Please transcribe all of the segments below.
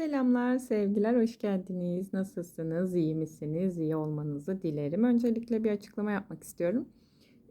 Selamlar, sevgiler, hoş geldiniz. Nasılsınız, iyi misiniz? İyi olmanızı dilerim. Öncelikle bir açıklama yapmak istiyorum.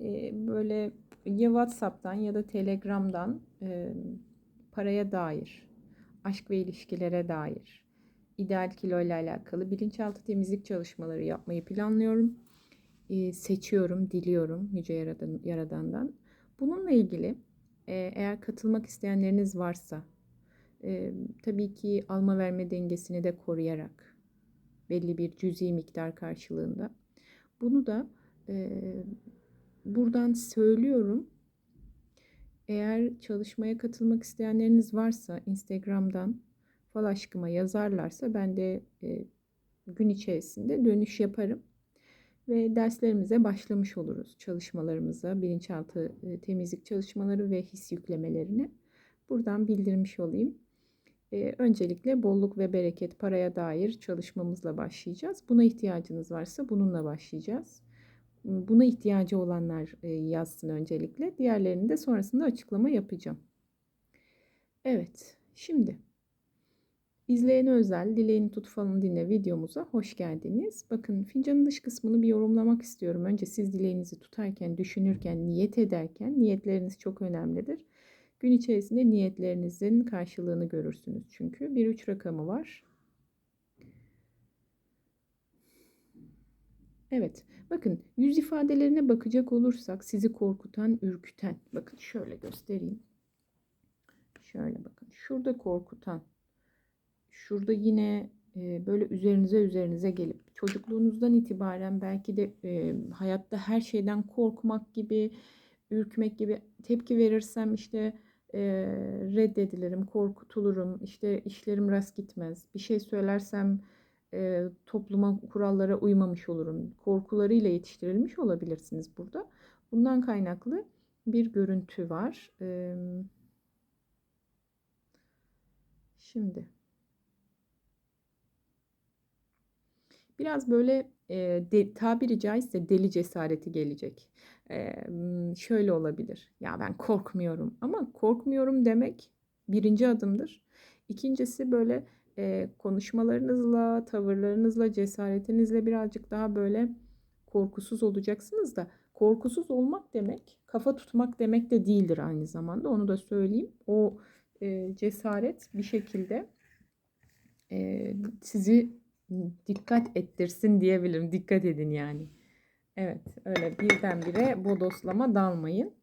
Ee, böyle ya WhatsApp'tan ya da Telegram'dan paraya dair, aşk ve ilişkilere dair, ideal kilo ile alakalı bilinçaltı temizlik çalışmaları yapmayı planlıyorum. Seçiyorum, diliyorum Yüce Yaradan, Yaradan'dan. Bununla ilgili eğer katılmak isteyenleriniz varsa, e, tabii ki alma verme dengesini de koruyarak belli bir cüzi miktar karşılığında. Bunu da e, buradan söylüyorum. Eğer çalışmaya katılmak isteyenleriniz varsa Instagram'dan fal aşkıma yazarlarsa ben de e, gün içerisinde dönüş yaparım ve derslerimize başlamış oluruz. Çalışmalarımıza, bilinçaltı e, temizlik çalışmaları ve his yüklemelerini buradan bildirmiş olayım. Ee, öncelikle bolluk ve bereket paraya dair çalışmamızla başlayacağız. Buna ihtiyacınız varsa bununla başlayacağız. Buna ihtiyacı olanlar e, yazsın öncelikle. Diğerlerini de sonrasında açıklama yapacağım. Evet, şimdi izleyene özel Dileğini Tut Falını Dinle videomuza hoş geldiniz. Bakın fincanın dış kısmını bir yorumlamak istiyorum. Önce siz dileğinizi tutarken, düşünürken, niyet ederken niyetleriniz çok önemlidir. Gün içerisinde niyetlerinizin karşılığını görürsünüz çünkü. Bir üç rakamı var. Evet. Bakın yüz ifadelerine bakacak olursak sizi korkutan, ürküten. Bakın şöyle göstereyim. Şöyle bakın. Şurada korkutan. Şurada yine e, böyle üzerinize üzerinize gelip çocukluğunuzdan itibaren belki de e, hayatta her şeyden korkmak gibi, ürkmek gibi tepki verirsem işte e, reddedilirim, korkutulurum, işte işlerim rast gitmez, bir şey söylersem e, topluma kurallara uymamış olurum. Korkularıyla yetiştirilmiş olabilirsiniz burada. Bundan kaynaklı bir görüntü var. E, şimdi biraz böyle e, de, tabiri caizse deli cesareti gelecek şöyle olabilir. Ya ben korkmuyorum ama korkmuyorum demek birinci adımdır. İkincisi böyle e, konuşmalarınızla, tavırlarınızla, cesaretinizle birazcık daha böyle korkusuz olacaksınız da korkusuz olmak demek kafa tutmak demek de değildir aynı zamanda onu da söyleyeyim. O e, cesaret bir şekilde e, sizi dikkat ettirsin diyebilirim. Dikkat edin yani. Evet öyle birdenbire bodoslama dalmayın.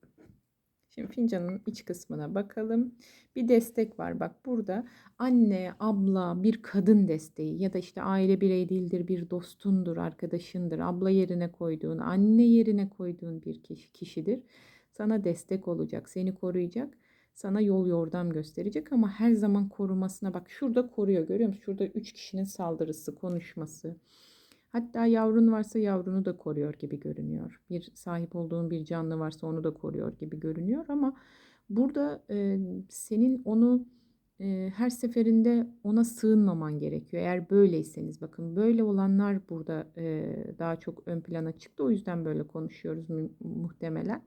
Şimdi fincanın iç kısmına bakalım. Bir destek var. Bak burada anne, abla, bir kadın desteği ya da işte aile birey değildir, bir dostundur, arkadaşındır. Abla yerine koyduğun, anne yerine koyduğun bir kişi, kişidir. Sana destek olacak, seni koruyacak, sana yol yordam gösterecek ama her zaman korumasına bak şurada koruyor görüyor musun? Şurada üç kişinin saldırısı, konuşması Hatta yavrun varsa yavrunu da koruyor gibi görünüyor. Bir sahip olduğun bir canlı varsa onu da koruyor gibi görünüyor ama burada e, senin onu e, her seferinde ona sığınmaman gerekiyor. Eğer böyleyseniz bakın böyle olanlar burada e, daha çok ön plana çıktı. O yüzden böyle konuşuyoruz mu muhtemelen.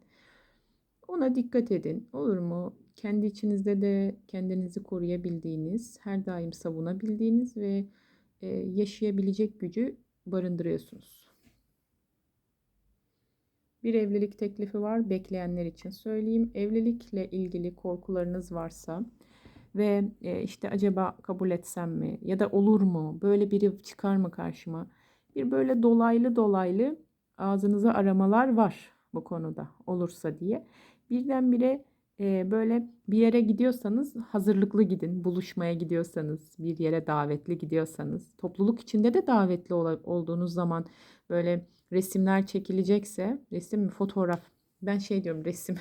Ona dikkat edin. Olur mu? Kendi içinizde de kendinizi koruyabildiğiniz, her daim savunabildiğiniz ve e, yaşayabilecek gücü barındırıyorsunuz. Bir evlilik teklifi var bekleyenler için söyleyeyim. Evlilikle ilgili korkularınız varsa ve e, işte acaba kabul etsem mi ya da olur mu böyle biri çıkar mı karşıma bir böyle dolaylı dolaylı ağzınıza aramalar var bu konuda olursa diye birdenbire e, böyle bir yere gidiyorsanız hazırlıklı gidin. Buluşmaya gidiyorsanız, bir yere davetli gidiyorsanız, topluluk içinde de davetli ol- olduğunuz zaman böyle resimler çekilecekse, resim mi fotoğraf? Ben şey diyorum resim.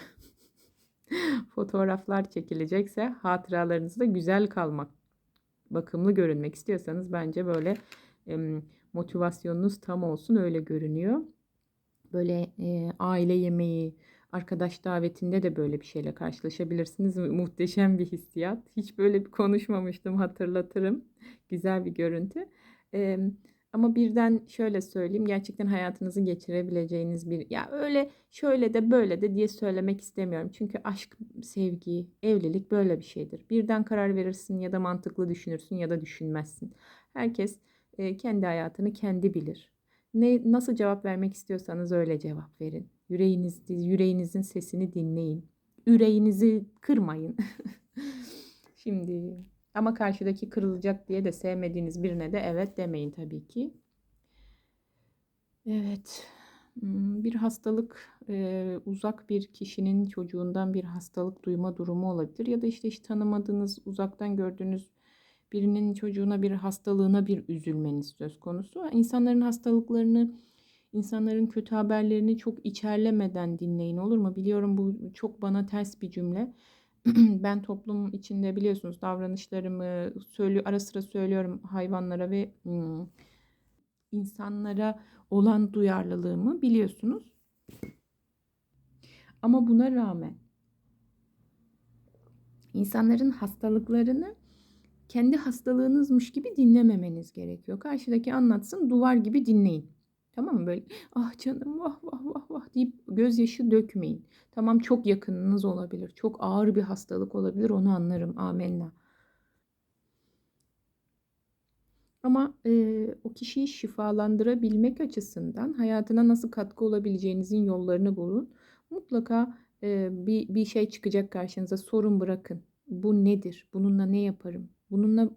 Fotoğraflar çekilecekse hatıralarınızda güzel kalmak, bakımlı görünmek istiyorsanız bence böyle e, motivasyonunuz tam olsun öyle görünüyor. Böyle e, aile yemeği, Arkadaş davetinde de böyle bir şeyle karşılaşabilirsiniz. Muhteşem bir hissiyat. Hiç böyle bir konuşmamıştım hatırlatırım. Güzel bir görüntü. Ee, Ama birden şöyle söyleyeyim gerçekten hayatınızı geçirebileceğiniz bir ya öyle şöyle de böyle de diye söylemek istemiyorum. Çünkü aşk, sevgi, evlilik böyle bir şeydir. Birden karar verirsin ya da mantıklı düşünürsün ya da düşünmezsin. Herkes e, kendi hayatını kendi bilir. Ne nasıl cevap vermek istiyorsanız öyle cevap verin. Yüreğiniz yüreğinizin sesini dinleyin. Yüreğinizi kırmayın. Şimdi ama karşıdaki kırılacak diye de sevmediğiniz birine de evet demeyin tabii ki. Evet. Hmm, bir hastalık e, uzak bir kişinin çocuğundan bir hastalık duyma durumu olabilir ya da işte hiç tanımadığınız uzaktan gördüğünüz birinin çocuğuna bir hastalığına bir üzülmeniz söz konusu. İnsanların hastalıklarını, insanların kötü haberlerini çok içerlemeden dinleyin olur mu? Biliyorum bu çok bana ters bir cümle. ben toplum içinde biliyorsunuz davranışlarımı söylüyor ara sıra söylüyorum hayvanlara ve hmm, insanlara olan duyarlılığımı biliyorsunuz. Ama buna rağmen insanların hastalıklarını kendi hastalığınızmış gibi dinlememeniz gerekiyor. Karşıdaki anlatsın duvar gibi dinleyin. Tamam mı böyle ah canım vah vah vah vah deyip gözyaşı dökmeyin. Tamam çok yakınınız olabilir. Çok ağır bir hastalık olabilir onu anlarım amenna. Ama e, o kişiyi şifalandırabilmek açısından hayatına nasıl katkı olabileceğinizin yollarını bulun. Mutlaka e, bir, bir şey çıkacak karşınıza sorun bırakın. Bu nedir? Bununla ne yaparım? Bununla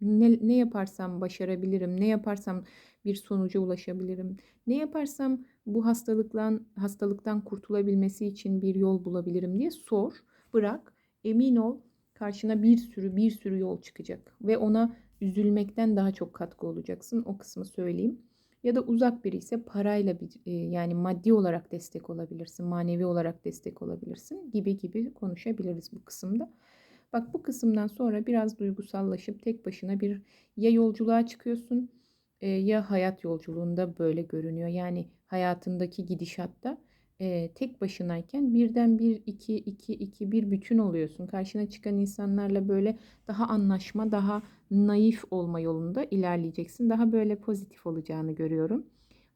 ne, ne yaparsam başarabilirim? Ne yaparsam bir sonuca ulaşabilirim? Ne yaparsam bu hastalıktan hastalıktan kurtulabilmesi için bir yol bulabilirim diye sor, bırak. Emin ol karşına bir sürü bir sürü yol çıkacak ve ona üzülmekten daha çok katkı olacaksın. O kısmı söyleyeyim. Ya da uzak biri ise parayla bir e, yani maddi olarak destek olabilirsin, manevi olarak destek olabilirsin gibi gibi konuşabiliriz bu kısımda. Bak bu kısımdan sonra biraz duygusallaşıp tek başına bir ya yolculuğa çıkıyorsun e, ya hayat yolculuğunda böyle görünüyor. Yani hayatındaki gidişatta e, tek başınayken birden bir iki iki iki bir bütün oluyorsun. Karşına çıkan insanlarla böyle daha anlaşma, daha naif olma yolunda ilerleyeceksin. Daha böyle pozitif olacağını görüyorum.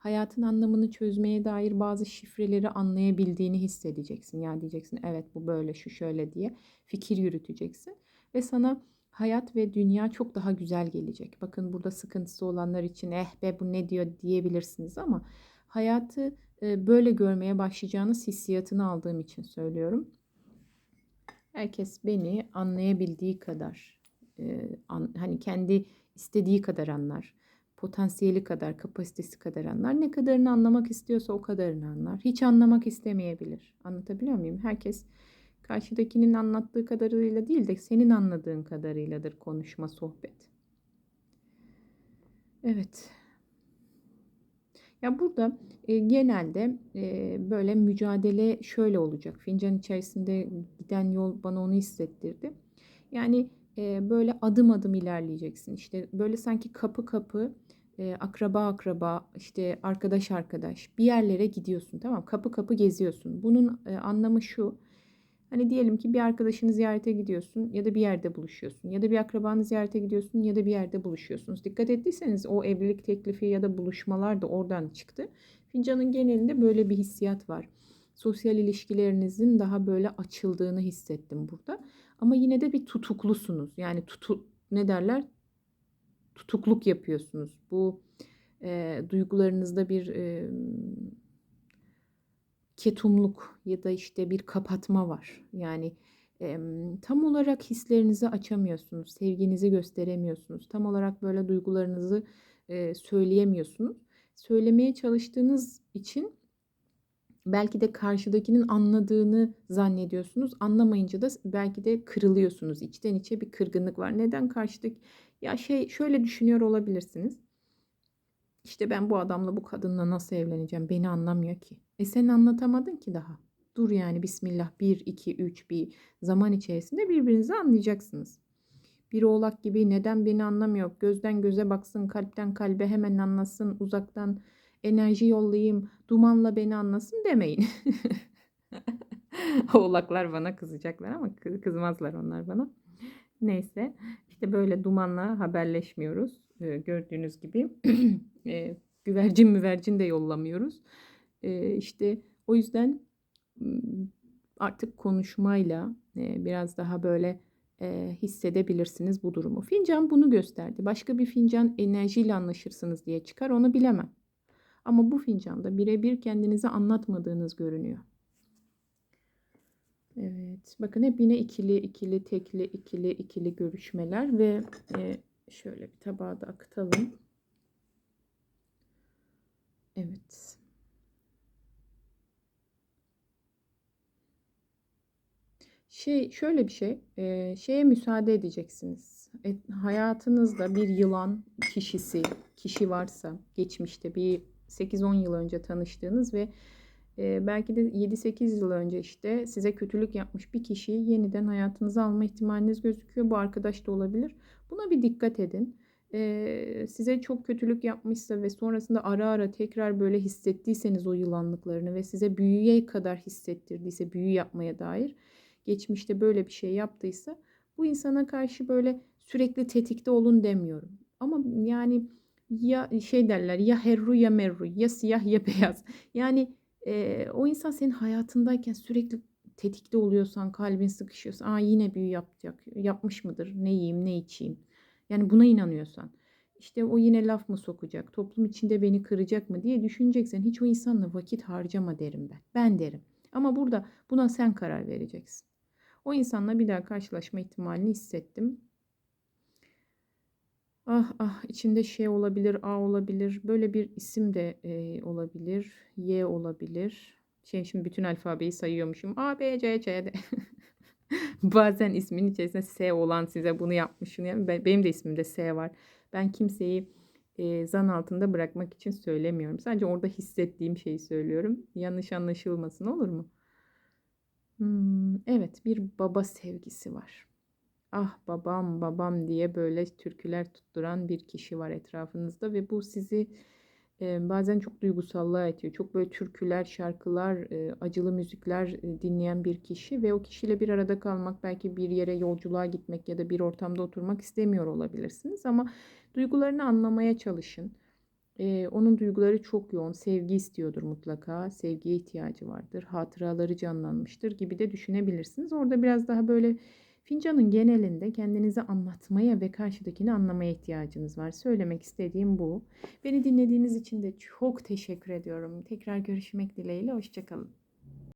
Hayatın anlamını çözmeye dair bazı şifreleri anlayabildiğini hissedeceksin. Yani diyeceksin evet bu böyle şu şöyle diye fikir yürüteceksin. Ve sana hayat ve dünya çok daha güzel gelecek. Bakın burada sıkıntısı olanlar için eh be bu ne diyor diyebilirsiniz ama hayatı e, böyle görmeye başlayacağınız hissiyatını aldığım için söylüyorum. Herkes beni anlayabildiği kadar e, hani kendi istediği kadar anlar. Potansiyeli kadar, kapasitesi kadar anlar. Ne kadarını anlamak istiyorsa o kadarını anlar. Hiç anlamak istemeyebilir. Anlatabiliyor muyum? Herkes Karşıdakinin anlattığı kadarıyla değil de senin anladığın kadarıyladır konuşma, sohbet. Evet. Ya burada e, genelde e, böyle mücadele şöyle olacak. Fincan içerisinde giden yol bana onu hissettirdi. Yani e, böyle adım adım ilerleyeceksin. İşte böyle sanki kapı kapı e, akraba akraba işte arkadaş arkadaş bir yerlere gidiyorsun tamam kapı kapı geziyorsun. Bunun e, anlamı şu Hani diyelim ki bir arkadaşını ziyarete gidiyorsun ya da bir yerde buluşuyorsun ya da bir akrabanı ziyarete gidiyorsun ya da bir yerde buluşuyorsunuz. Dikkat ettiyseniz o evlilik teklifi ya da buluşmalar da oradan çıktı. Fincanın genelinde böyle bir hissiyat var. Sosyal ilişkilerinizin daha böyle açıldığını hissettim burada. Ama yine de bir tutuklusunuz. Yani tutu ne derler? Tutukluk yapıyorsunuz. Bu e, duygularınızda bir e, ketumluk ya da işte bir kapatma var. Yani e, tam olarak hislerinizi açamıyorsunuz, sevginizi gösteremiyorsunuz. Tam olarak böyle duygularınızı e, söyleyemiyorsunuz. Söylemeye çalıştığınız için belki de karşıdakinin anladığını zannediyorsunuz. Anlamayınca da belki de kırılıyorsunuz. İçten içe bir kırgınlık var. Neden karşıdaki ya şey şöyle düşünüyor olabilirsiniz. İşte ben bu adamla bu kadınla nasıl evleneceğim? Beni anlamıyor ki. E sen anlatamadın ki daha. Dur yani bismillah 1, 2, 3 bir zaman içerisinde birbirinizi anlayacaksınız. Bir oğlak gibi neden beni anlamıyor? Gözden göze baksın, kalpten kalbe hemen anlasın, uzaktan enerji yollayayım, dumanla beni anlasın demeyin. Oğlaklar bana kızacaklar ama kızmazlar onlar bana. Neyse işte böyle dumanla haberleşmiyoruz. e, gördüğünüz gibi. e, güvercin müvercin de yollamıyoruz. E, işte o yüzden artık konuşmayla e, biraz daha böyle e, hissedebilirsiniz bu durumu. Fincan bunu gösterdi. Başka bir fincan enerjiyle anlaşırsınız diye çıkar onu bilemem. Ama bu fincanda birebir kendinize anlatmadığınız görünüyor. Evet. Bakın hep yine ikili, ikili, tekli, ikili, ikili görüşmeler ve e, şöyle bir tabağa da akıtalım. Evet. Şey şöyle bir şey, e, şeye müsaade edeceksiniz. E, hayatınızda bir yılan kişisi, kişi varsa geçmişte bir 8-10 yıl önce tanıştığınız ve e, belki de 7-8 yıl önce işte size kötülük yapmış bir kişiyi yeniden hayatınıza alma ihtimaliniz gözüküyor. Bu arkadaş da olabilir. Buna bir dikkat edin. E, size çok kötülük yapmışsa ve sonrasında ara ara tekrar böyle hissettiyseniz o yılanlıklarını ve size büyüye kadar hissettirdiyse büyü yapmaya dair geçmişte böyle bir şey yaptıysa bu insana karşı böyle sürekli tetikte olun demiyorum. Ama yani ya şey derler ya herru ya merru ya siyah ya beyaz. Yani e, o insan senin hayatındayken sürekli tetikte oluyorsan kalbin sıkışıyorsa aa yine büyü yapacak yapmış mıdır ne yiyeyim ne içeyim yani buna inanıyorsan işte o yine laf mı sokacak toplum içinde beni kıracak mı diye düşüneceksen hiç o insanla vakit harcama derim ben ben derim ama burada buna sen karar vereceksin o insanla bir daha karşılaşma ihtimalini hissettim. Ah ah içinde şey olabilir, A olabilir. Böyle bir isim de e, olabilir. Y olabilir. Şey şimdi bütün alfabeyi sayıyormuşum. A, B, C, C, D. Bazen ismin içerisinde S olan size bunu yapmışım. Yani benim de ismimde S var. Ben kimseyi e, zan altında bırakmak için söylemiyorum. Sadece orada hissettiğim şeyi söylüyorum. Yanlış anlaşılmasın olur mu? Hmm, evet bir baba sevgisi var. Ah babam babam diye böyle türküler tutturan bir kişi var etrafınızda ve bu sizi bazen çok duygusallığa itiyor. Çok böyle türküler, şarkılar, acılı müzikler dinleyen bir kişi ve o kişiyle bir arada kalmak, belki bir yere yolculuğa gitmek ya da bir ortamda oturmak istemiyor olabilirsiniz ama duygularını anlamaya çalışın. Onun duyguları çok yoğun. Sevgi istiyordur mutlaka. Sevgiye ihtiyacı vardır. Hatıraları canlanmıştır gibi de düşünebilirsiniz. Orada biraz daha böyle fincanın genelinde kendinizi anlatmaya ve karşıdakini anlamaya ihtiyacınız var. Söylemek istediğim bu. Beni dinlediğiniz için de çok teşekkür ediyorum. Tekrar görüşmek dileğiyle. Hoşçakalın.